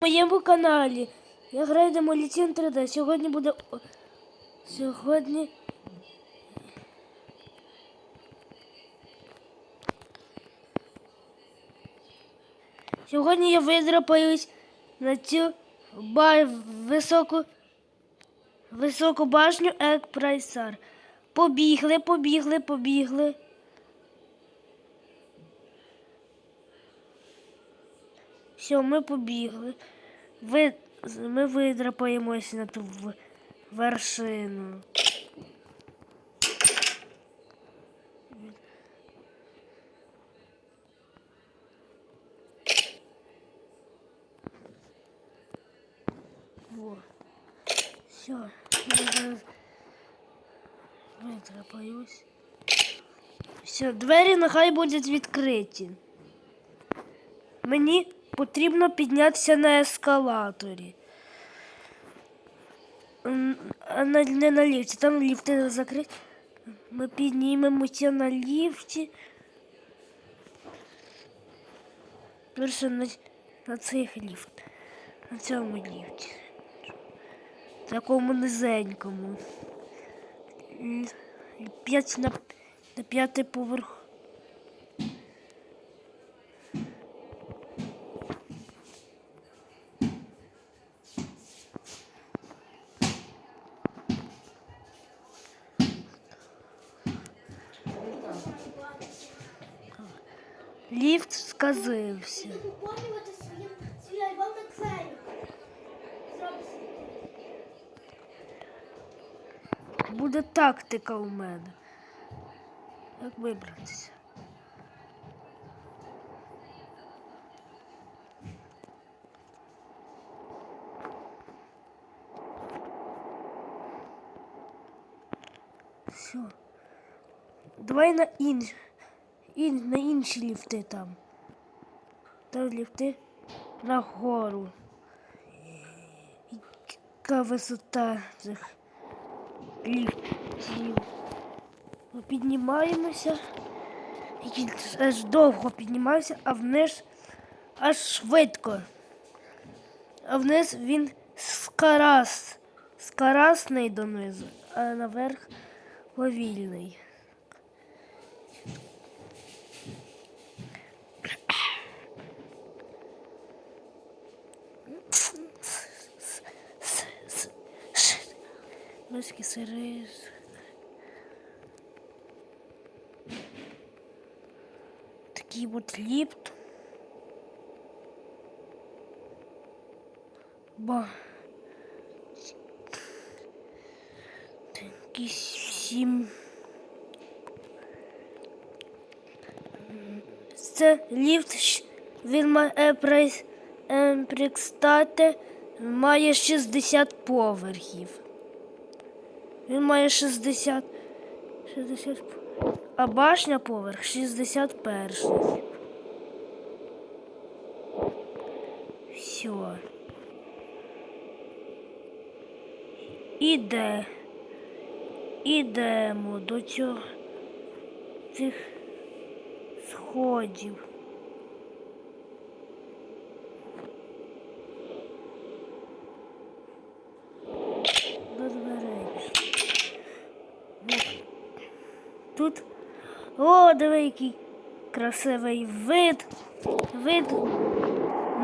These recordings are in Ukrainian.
моєму каналі. Я граю Demolition 3D. Сьогодні буде. Сьогодні. Сьогодні я видрапаюсь на цю ба... високу високу башню Екпрайсар. Побігли, побігли, побігли. Все, ми побігли. Ви... Ми видрапаємося на ту в- вершину. Во. Все, я зараз видрапаюсь. Все, двері нехай будуть відкриті. Мені потрібно піднятися на ескалаторі. Не на ліфті, там ліфти закриті. Ми піднімемося на ліфті. Перше на, на цих ліфт. На цьому ліфті. Такому низенькому. П'ять на, на п'ятий поверх. Ліфт сказився. Буде тактика у мене. Як вибратися? Все. Давай на інш... ін... на інші ліфти там. Там ліфти нагору. Яка висота цих ліфтів. Ми піднімаємося. Аж довго піднімаємося, а вниз аж швидко. А вниз він скарас, скарасний донизу, а наверх повільний. Миски сири. Такий от ліфт. Ба. Такі сім. Це ліфт. Він має прайс Прикстати має 60 поверхів. Він має 60. 60 а башня поверх 61. Все. Іде. Ідемо до цього цих сходів. До дверей. Вот. Тут. О, диви, який красивий вид. Вид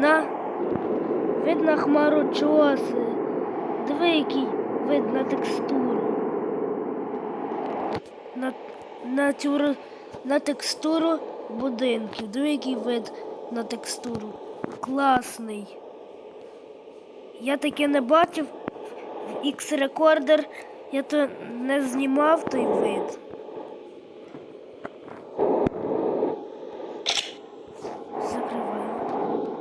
на вид на хмарочоси. Диви, який вид на текстуру. На, на, цю, на текстуру будинків. Диви, який вид на текстуру. Класний. Я таке не бачив. X-рекордер я то не знімав той вид. Закриваємо.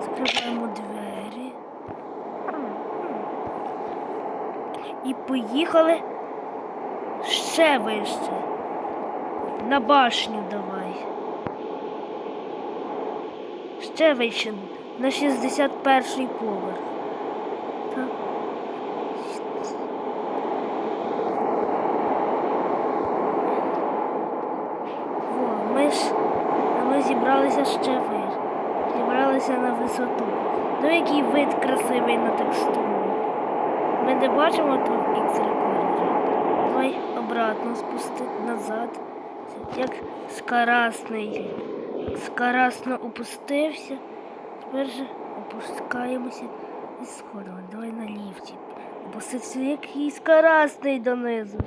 Закриваємо двері. І поїхали ще вище. На башню давай. Ще вище. На 61 поверх. Так. Во, ми ж ми зібралися ще вище. Зібралися на висоту. Ну який вид красивий на текстуру. Ми не бачимо тут X рекордери. Давай обратно спусти назад. Як скарасний. Скарасно опустився. Тепер же опускаємося і сходимо. Давай на ліфті. Опустився який скарасний донизу.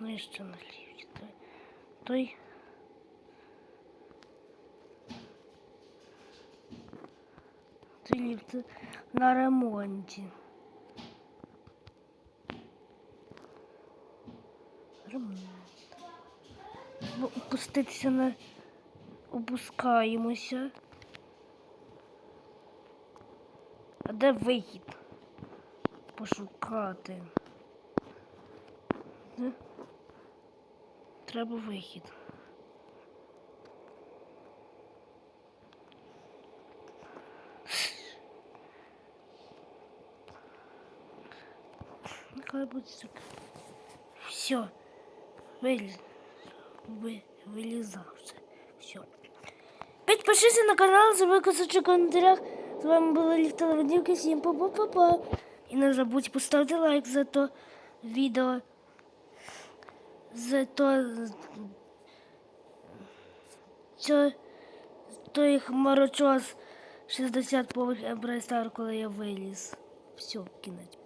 Ну і ще на ліфті. Той, той. Той ліфт на ремонті. Ремонт. Ну, Опуститися на опускаємося. А де вихід? Пошукати. Де? Треба вихід. Нехай буде так. Все. Виліз. Ви, вилізав все. Підпишися на канал, забудь кусочок в коментарях. З вами була Ліфтова Водівка. Всім па-па-па-па. І не забудь поставити лайк за то відео. За то. Це той хмарочос 60 поверх Ебрайстар, коли я виліз. Все, кінець.